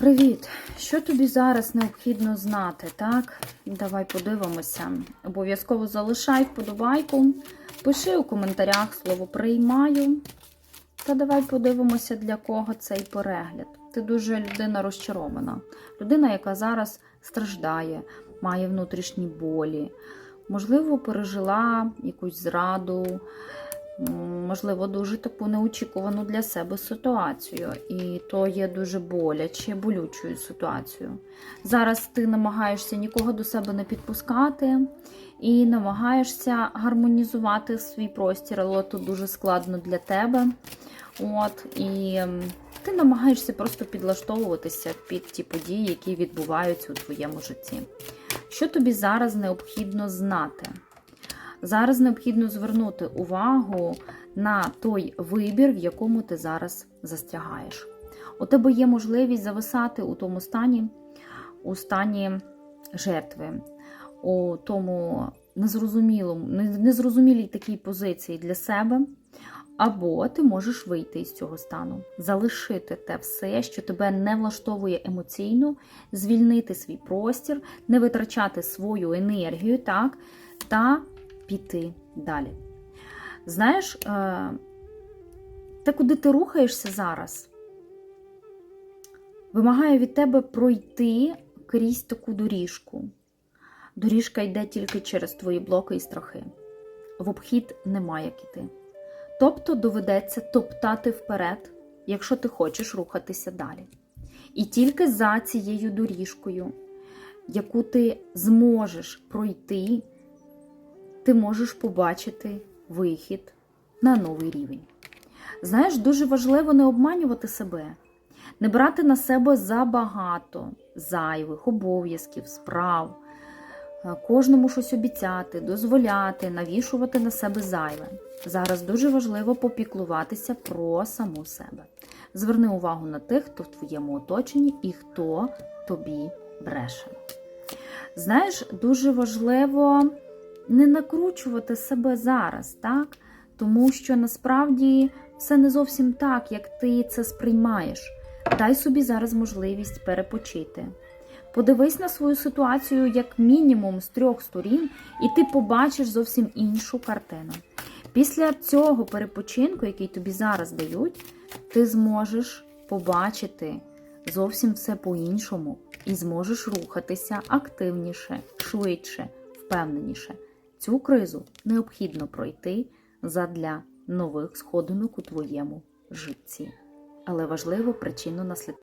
Привіт! Що тобі зараз необхідно знати, так? Давай подивимося. Обов'язково залишай вподобайку, пиши у коментарях слово приймаю. Та давай подивимося, для кого цей перегляд. Ти дуже людина розчарована. Людина, яка зараз страждає, має внутрішні болі, можливо, пережила якусь зраду, можливо, дуже таку неочікувану для себе ситуацію. І то є дуже боляче, болючою ситуацією. Зараз ти намагаєшся нікого до себе не підпускати і намагаєшся гармонізувати свій простір, але то дуже складно для тебе. От, і ем, ти намагаєшся просто підлаштовуватися під ті події, які відбуваються у твоєму житті. Що тобі зараз необхідно знати? Зараз необхідно звернути увагу на той вибір, в якому ти зараз застрягаєш. У тебе є можливість зависати у тому стані, у стані жертви, у тому незрозумілому, незрозумілій такій позиції для себе. Або ти можеш вийти із цього стану, залишити те все, що тебе не влаштовує емоційно, звільнити свій простір, не витрачати свою енергію, так, та піти далі. Знаєш, е, те, куди ти рухаєшся зараз, вимагає від тебе пройти крізь таку доріжку. Доріжка йде тільки через твої блоки і страхи. В обхід немає як іти. Тобто доведеться топтати вперед, якщо ти хочеш рухатися далі. І тільки за цією доріжкою, яку ти зможеш пройти, ти можеш побачити вихід на новий рівень. Знаєш, дуже важливо не обманювати себе, не брати на себе забагато зайвих обов'язків, справ, е, кожному щось обіцяти, дозволяти, навішувати на себе зайве. Зараз дуже важливо попіклуватися про саму себе. Зверни увагу на тих, хто в твоєму оточенні і хто тобі бреше. Знаєш, дуже важливо не накручувати себе зараз, так? Тому що насправді все не зовсім так, як ти це сприймаєш. Дай собі зараз можливість перепочити. Подивись на свою ситуацію як мінімум з трьох сторін, і ти побачиш зовсім іншу картину. Після цього перепочинку, який тобі зараз дають, ти зможеш побачити зовсім все по-іншому і зможеш рухатися активніше, швидше, впевненіше. Цю кризу необхідно пройти задля нових сходинок у твоєму житті. Але важливо причину наслідку.